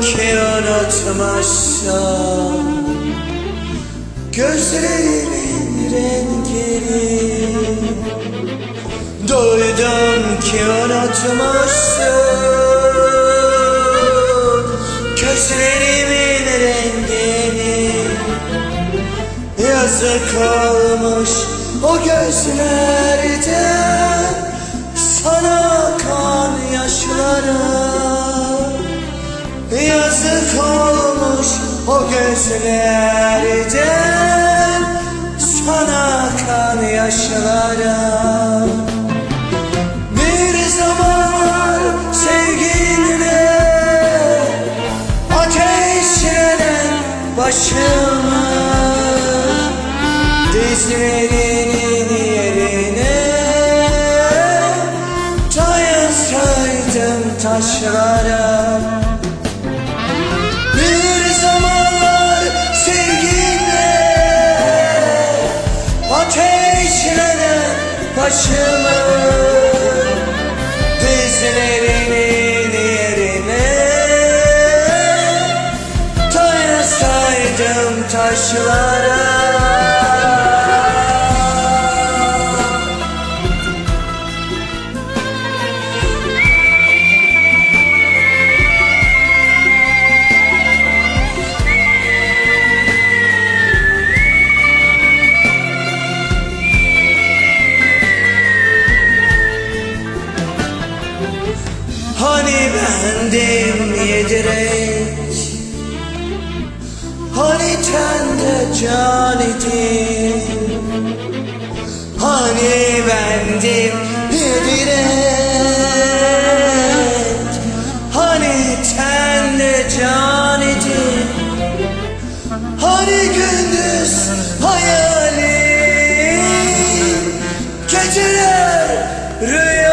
ki unutmuşsun Gözlerimin rengini Duydum ki unutmuşsun. Gözlerimin rengini Yazık olmuş o gözlerden gözlerden Sana kan yaşları Bir zamanlar sevginle Ateşlenen başımı Dizlerinin yerine Dayansaydım taşlara başımı Dizlerinin yerine Dayansaydım taşlara gelecek Hani kendi can idin Hani bendim direk? Hani kendi can idin Hani gündüz hayali? Geceler rüya